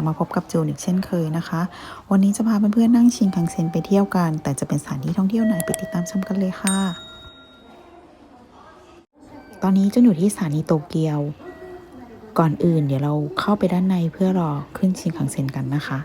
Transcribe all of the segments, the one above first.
ลับมาพบกับจูนอีกเช่นเคยนะคะ วันนี้จะพาเพื่อนๆนั่งชิงคังเซนไปเที่ยวกัน แต่จะเป็นสถานที่ท่องเที่ยวไหนไปติดตามชมกันเลยค่ะ ตอนนี้จูนอยู่ที่สถานีโตเกียว ก่อนอื่นเดี๋ยวเราเข้าไปด้านในเพื่อรอขึ้นชิงคังเซนกันนะคะ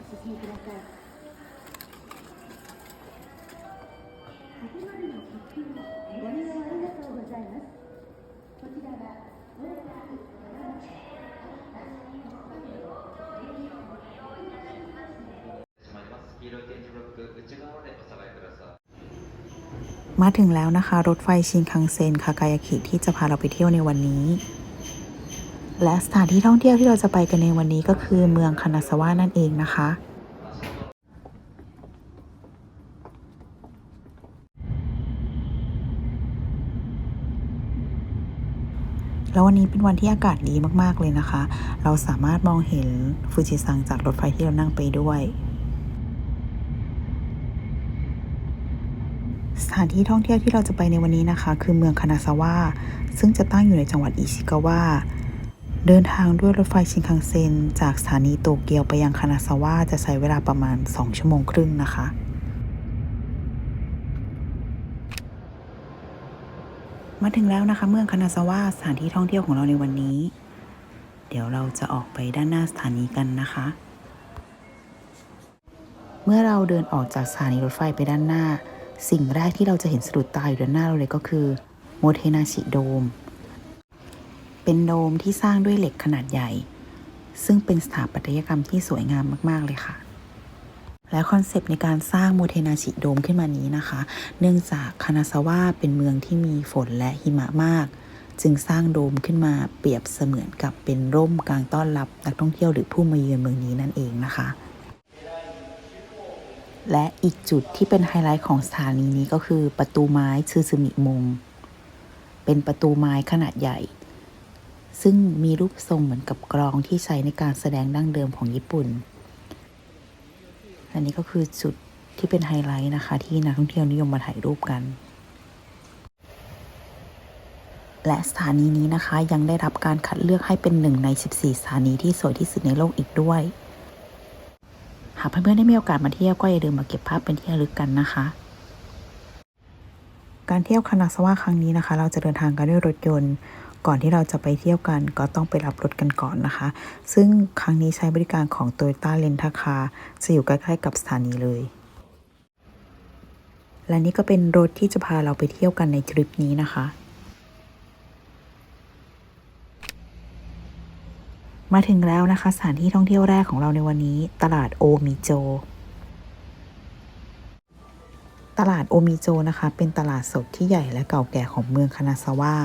มาถึงแล้วนะคะ รถไฟชินคังเซ็นคากายากิที่จะพาเราไปเที่ยวในวันนี้ และสถานที่ท่องเที่ยวที่เราจะไปกันในวันนี้ก็คือเมืองคานาซาวะนั่นเองนะคะแล้ววันนี้เป็นวันที่อากาศดีมาก ๆ เลยนะคะ เราสามารถมองเห็นฟูจิซังจากรถไฟที่เรานั่งไปด้วย สถานที่ท่องเที่ยวที่เราจะไปในวันนี้นะคะ คือเมืองคานาซาวะซึ่งจะตั้งอยู่ในจังหวัดอิชิกาวะเดินทางด้วยรถไฟชินคังเซ็นจากสถานีโตเกียวไปยังคานาซาวะจะใช้เวลาประมาณ 2 ชั่วโมงครึ่งนะคะมาถึงแล้วนะคะ เมืองคานาซาวะสถานที่ท่องเที่ยวของเราในวันนี้ เดี๋ยวเราจะออกไปด้านหน้าสถานีกันนะคะ เมื่อเราเดินออกจากสถานีรถไฟไปด้านหน้า สิ่งแรกที่เราจะเห็นสะดุดตาอยู่ด้านหน้าเราเลยก็คือโมเทนาชิโดม เป็นโดมที่สร้างด้วยเหล็กขนาดใหญ่ ซึ่งเป็นสถาปัตยกรรมที่สวยงามมาก ๆ เลยค่ะ และคอนเซปต์ในการสร้างโมเทนาชิโดมขึ้นมานี้นะคะ เนื่องจากคานาซาวะเป็นเมืองที่มีฝนและหิมะมาก จึงสร้างโดมขึ้นมาเปรียบเสมือนกับเป็นร่มกลางต้อนรับนักท่องเที่ยวหรือผู้มาเยือนเมืองนี้นั่นเองนะคะ และอีกจุดที่เป็นไฮไลท์ของสถานีนี้ก็คือประตูไม้ชื่อซึมิมง เป็นประตูไม้ขนาดใหญ่ ซึ่งมีรูปทรงเหมือนกับกรองที่ใช้ในการแสดงดั้งเดิมของญี่ปุ่น อันนี้ก็คือจุดที่เป็นไฮไลท์นะคะ ที่นักท่องเที่ยวนิยมมาถ่ายรูปกัน และสถานีนี้นะคะยังได้รับการคัดเลือกให้เป็นหนึ่งใน 14 สถานีที่สวยที่สุดในโลกอีกด้วยากเพื่อนๆได้มีโอกาสมาเที่ยวก็อย่าลืมมาเก็บภาพเป็นที่ระลึกกันนะคะ การเที่ยวคานาซาวะครั้งนี้นะคะ เราจะเดินทางกันด้วยรถยนต์ ก่อนที่เราจะไปเที่ยวกัน ก็ต้องไปรับรถกันก่อนนะคะ ซึ่งครั้งนี้ใช้บริการของ Toyota r e n t a c a r จะอยู่ใกล้ๆกับสถานีเลย และนี่ก็เป็นรถที่จะพาเราไปเที่ยวกันในทริปนี้นะคะ มาถึงแล้วนะคะสถานที่ท่องเที่ยวแรกของเราในวันนี้ ตลาดโอมิโจ ตลาดโอมิโจนะคะ เป็นตลาดสดที่ใหญ่และเก่าแก่ของเมืองคานาซาวะ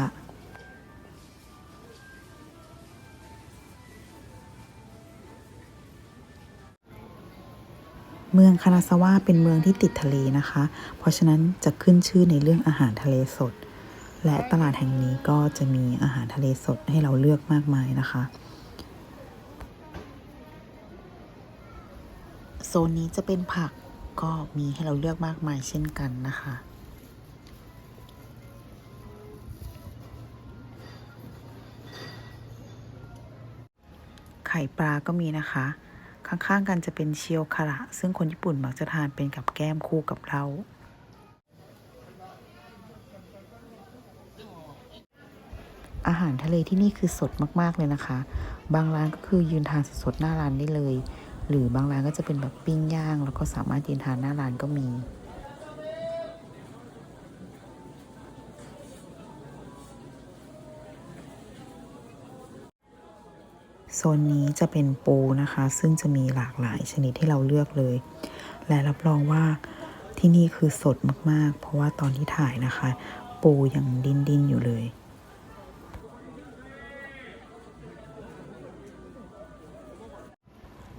เมืองคานาซาวะเป็นเมืองที่ติดทะเลนะคะ เพราะฉะนั้นจะขึ้นชื่อในเรื่องอาหารทะเลสด และตลาดแห่งนี้ก็จะมีอาหารทะเลสดให้เราเลือกมากมายนะคะ โซนนี้จะเป็นผักก็มีให้เราเลือกมากมายเช่นกันนะคะ ไข่ปลาก็มีนะคะ ข้างๆกันจะเป็นเชียวคาระ ซึ่งคนญี่ปุ่นมักจะทานเป็นกับแก้มคู่กับเราอาหารทะเลที่นี่คือสดมาก ๆ เลยนะคะ บางร้านก็คือยืนทานสดๆหน้าร้านได้เลย หรือบางร้านก็จะเป็นแบบปิ้งย่าง แล้วก็สามารถยืนทานหน้าร้านก็มีโซนนี้จะเป็นปูนะคะ ซึ่งจะมีหลากหลายชนิดให้เราเลือกเลย และรับรองว่าที่นี่คือสดมากๆ เพราะว่าตอนที่ถ่ายนะคะ ปูยังดิ้นดิ้นอยู่เลย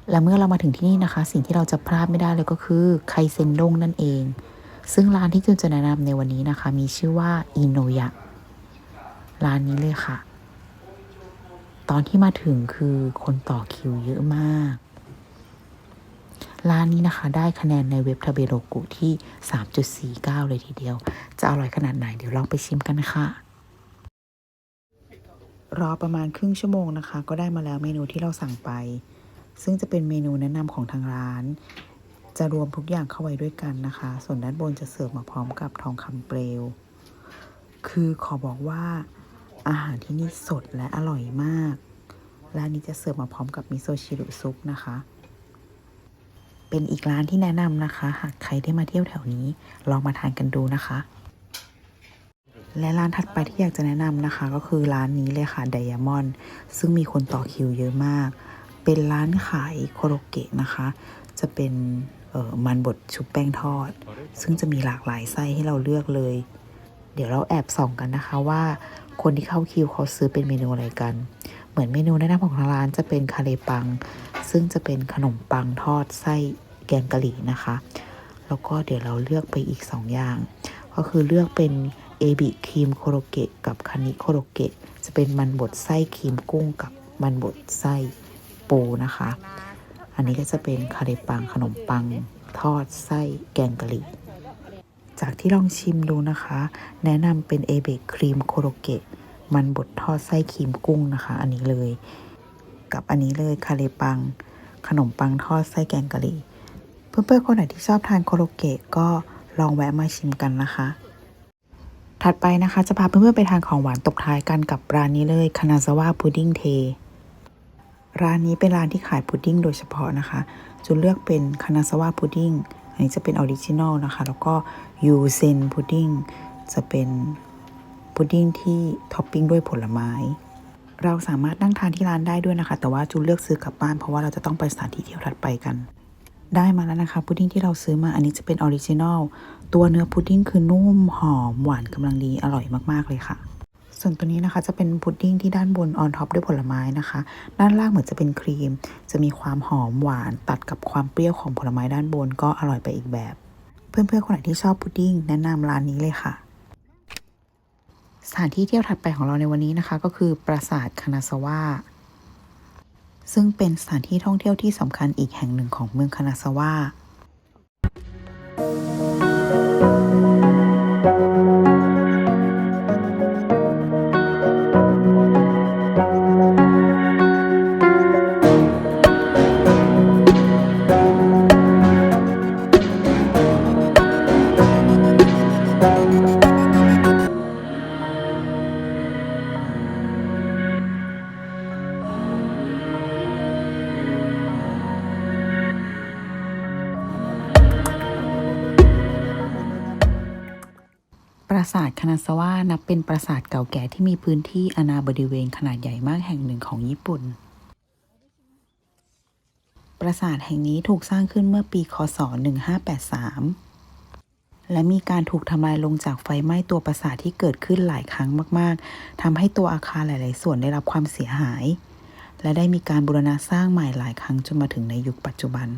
และเมื่อเรามาถึงที่นี่นะคะ สิ่งที่เราจะพลาดไม่ได้เลยก็คือไคเซนดงนั่นเอง ซึ่งร้านที่จุนจะแนะนำในวันนี้นะคะ มีชื่อว่าอินโนยะร้านนี้เลยค่ะ ตอนที่มาถึงคือคนต่อคิวเยอะมาก ร้านนี้นะคะได้คะแนนในเว็บทาเบโรกุที่ 3.49 เลยทีเดียว จะอร่อยขนาดไหนเดี๋ยวลองไปชิมกันนะคะรอประมาณครึ่งชั่วโมงนะคะ ก็ได้มาแล้วเมนูที่เราสั่งไป ซึ่งจะเป็นเมนูแนะนำของทางร้าน จะรวมทุกอย่างเข้าไว้ด้วยกันนะคะ ส่วนด้านบนจะเสิร์ฟมาพร้อมกับทองคำเปลว คือขอบอกว่าอาหารที่นี่สดและอร่อยมาก ร้านนี้จะเสิร์ฟมาพร้อมกับมิโซชิรุซุปนะคะ เป็นอีกร้านที่แนะนำนะคะ หากใครได้มาเที่ยวแถวนี้ ลองมาทานกันดูนะคะ และร้านถัดไปที่อยากจะแนะนำนะคะ ก็คือร้านนี้เลยค่ะไดมอนด์ซึ่งมีคนต่อคิวเยอะมาก เป็นร้านขายโคโรเกะนะคะ จะเป็นมันบดชุบแป้งทอด ซึ่งจะมีหลากหลายไส้ให้เราเลือกเลย เดี๋ยวเราแอบส่องกันนะคะว่าคนที่เข้าคิวเขาซื้อเป็นเมนูอะไรกัน เหมือนเมนูแนะนำของทางร้านจะเป็นคาเลปัง ซึ่งจะเป็นขนมปังทอดไส้แกงกะหรี่นะคะ แล้วก็เดี๋ยวเราเลือกไปอีก 2 อย่าง ก็คือเลือกเป็นเอบิครีมโคโรเกะกับคานิโคโรเกะจะเป็นมันบดไส้ครีมกุ้งกับมันบดไส้ ปูนะคะ อันนี้ก็จะเป็นคาเรปังขนมปัง ทอดไส้แกงกะหรี่ จากที่ลองชิมดูนะคะ แนะนำเป็นเอเบกครีมโคโรเกะ มันบดทอดไส้ครีมกุ้งนะคะ อันนี้เลย กับอันนี้เลยคาเรปัง ขนมปังทอดไส้แกงกะหรี่ เพื่อนๆคนไหนที่ชอบทานโคโรเกะก็ลองแวะมาชิมกันนะคะถัดไปนะคะ จะพาเพื่อนๆไปทานของหวานตบท้ายกันกับร้านนี้เลยคานาซาวะพุดดิ้งเท ร้านนี้เป็นร้านที่ขายพุดดิ้งโดยเฉพาะนะคะ จุนเลือกเป็นคานาซาวะพุดดิ้ง อันนี้จะเป็นออริจินอลนะคะ แล้วก็ยูเซนพุดดิ้งจะเป็นพุดดิ้งที่ท็อปปิ้งด้วยผลไม้ เราสามารถนั่งทานที่ร้านได้ด้วยนะคะ แต่ว่าจูนเลือกซื้อกลับบ้านเพราะว่าเราจะต้องไปสถานที่เที่ยวถัดไปกัน ได้มาแล้วนะคะพุดดิ้งที่เราซื้อมาอันนี้จะเป็นออริจินอล ตัวเนื้อพุดดิ้งคือนุ่มหอมหวานกำลังดีอร่อยมากๆเลยค่ะ ส่วนตัวนี้นะคะจะเป็นพุดดิ้งที่ด้านบนออนท็อปด้วยผลไม้นะคะ ด้านล่างเหมือนจะเป็นครีม จะมีความหอมหวานตัดกับความเปรี้ยวของผลไม้ด้านบนก็อร่อยไปอีกแบบ เพื่อนๆคนไหนที่ชอบพุดดิ้งแนะนำร้านนี้เลยค่ะ สถานที่เที่ยวถัดไปของเราในวันนี้นะคะ ก็คือปราสาทคานาซาวะซึ่งเป็นสถานที่ท่องเที่ยวที่สำคัญอีกแห่งหนึ่งของเมืองคานาซาวะ ราสาทคานาซาวะนับเป็นปราสาทเก่าแก่ที่มีพื้นที่อาณาบริเวณขนาดใหญ่มากแห่งหนึ่งของญี่ปุ่น ปราสาทแห่งนี้ถูกสร้างขึ้นเมื่อปี คศ 1583 และมีการถูกทำลายลงจากไฟไหม้ตัวปราสาทที่เกิดขึ้นหลายครั้งมากๆ ทำให้ตัวอาคารหลาย ๆ ส่วนได้รับความเสียหาย และได้มีการบูรณะสร้างใหม่หลายครั้งจนมาถึงในยุคปัจจุบัน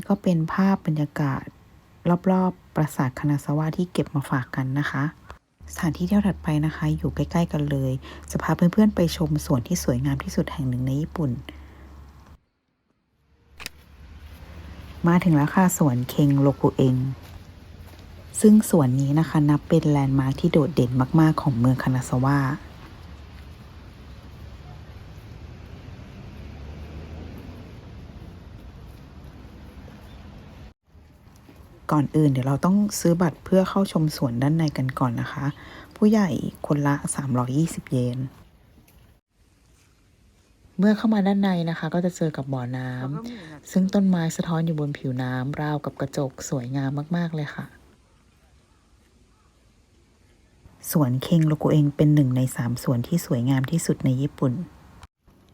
นี้ก็เป็นภาพบรรยากาศ รอบๆปราสาทคานาซาวะที่เก็บมาฝากกันนะคะสถานที่เที่ยวถัดไปนะคะ อยู่ใกล้ๆกันเลย จะพาเพื่อนๆไปชมสวนที่สวยงามที่สุดแห่งหนึ่งในญี่ปุ่น มาถึงแล้วค่ะสวนเคงโลกุเอง ซึ่งสวนนี้นะคะนับเป็นแลนด์มาร์คที่โดดเด่นมากๆของเมืองคานาซาวะ ก่อนอื่นเดี๋ยวเราต้องซื้อบัตรเพื่อเข้าชมสวนด้านในกันก่อนนะคะ ผู้ใหญ่คนละ 320 เยน เมื่อเข้ามาด้านในนะคะ ก็จะเจอกับบ่อน้ำซึ่งต้นไม้สะท้อนอยู่บนผิวน้ำราวกับกระจกสวยงามมากๆเลยค่ะสวนเคงโลโกเองเป็นหนึ่งในสามสวนที่สวยงามที่สุดในญี่ปุ่น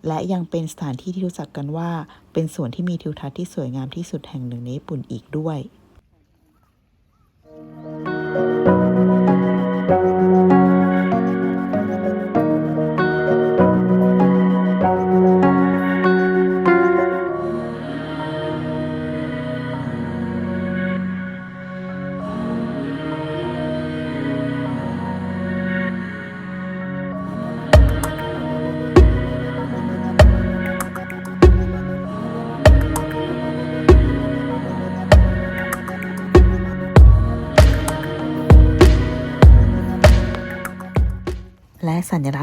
และยังเป็นสถานที่ที่รู้จักกันว่า เป็นสวนที่มีทิวทัศน์ที่สวยงามที่สุดแห่งหนึ่งในญี่ปุ่นอีกด้วย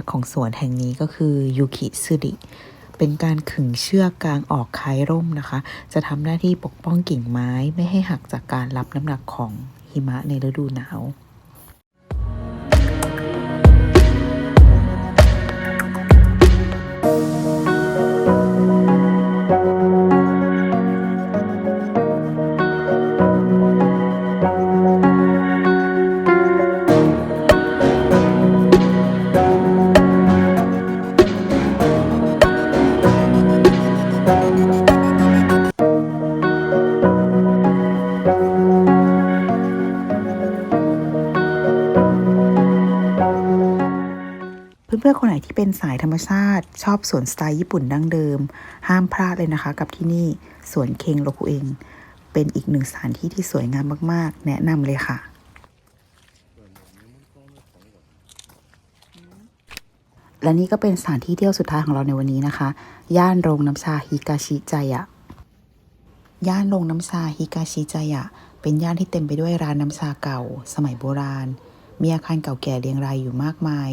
กของสวนแห่งนี้ก็คือยูคิซึริเป็นการขึงเชือกกลางออกคล้ายร่มนะคะ จะทำหน้าที่ปกป้องกิ่งไม้ไม่ให้หักจากการรับน้ำหนักของหิมะในฤดูหนาว เป็นสายธรรมชาติ ชอบสวนสไตล์ญี่ปุ่นดั้งเดิม ห้ามพลาดเลยนะคะ กับที่นี่สวนเคงโลคุเอง เป็นอีกหนึ่งสถานที่ที่สวยงามมาก ๆ แนะนำเลยค่ะ และนี่ก็เป็นสถานที่เที่ยวสุดท้ายของเราในวันนี้นะคะ ย่านโรงน้ำชาฮิกาชิจายะย่านโรงน้ำชาฮิกาชิจายะ เป็นย่านที่เต็มไปด้วยร้านน้ำชาเก่า สมัยโบราณ มีอาคารเก่าแก่เรียงรายอยู่มากมาย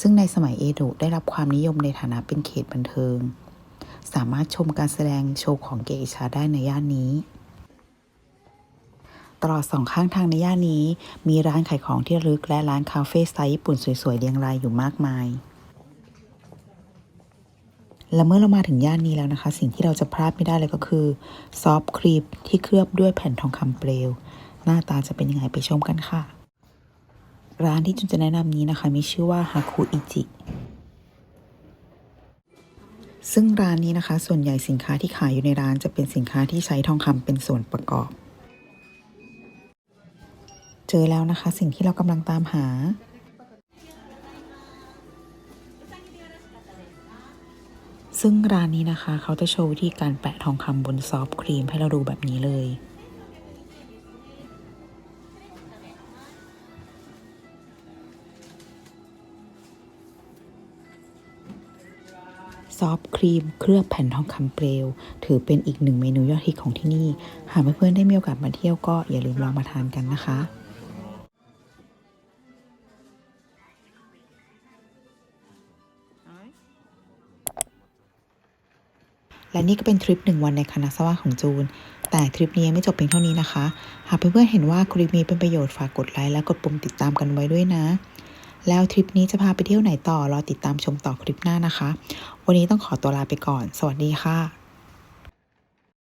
ซึ่งในสมัยเอโดะได้รับความนิยมในฐานะเป็นเขตบันเทิง สามารถชมการแสดงโชว์ของเกอิชาได้ในย่านนี้ ตลอดสองข้างทางในย่านนี้ มีร้านขายของที่ระลึกและร้านคาเฟ่สไตล์ญี่ปุ่นสวยๆเรียงรายอยู่มากมาย และเมื่อเรามาถึงย่านนี้แล้วนะคะ สิ่งที่เราจะพลาดไม่ได้เลยก็คือ ซอฟต์ครีมที่เคลือบด้วยแผ่นทองคำเปลว หน้าตาจะเป็นยังไงไปชมกันค่ะ ร้านที่จุนจะแนะนำนี้นะคะ มีชื่อว่าฮาคุอิจิซึ่งร้านนี้นะคะ ส่วนใหญ่สินค้าที่ขายอยู่ในร้านจะเป็นสินค้าที่ใช้ทองคำเป็นส่วนประกอบ เจอแล้วนะคะ สิ่งที่เรากำลังตามหา ซึ่งร้านนี้นะคะ เขาจะโชว์วิธีการแปะทองคำบนซอฟต์ครีมให้เราดูแบบนี้เลย รีมเคลือบแผ่นทองคำเปลว ถือเป็นอีกหนึ่งเมนูยอดฮิตของที่นี่ หากเพื่อนๆได้มีโอกาสมาเที่ยวก็อย่าลืมลองมาทานกันนะคะและนี่ก็เป็นทริปหนึ่งวันในคานาซาวะของจูน แต่ทริปนี้ไม่จบเพียงเท่านี้นะคะ หากเพื่อนๆเห็นว่าคลิปนี้เป็นประโยชน์ฝากกดไลค์และกดปุ่มติดตามกันไว้ด้วยนะ แล้วทริปนี้จะพาไปเที่ยวไหนต่อรอติดตามชมต่อคลิปหน้านะคะ วันนี้ต้องขอตัวลาไปก่อน สวัสดีค่ะ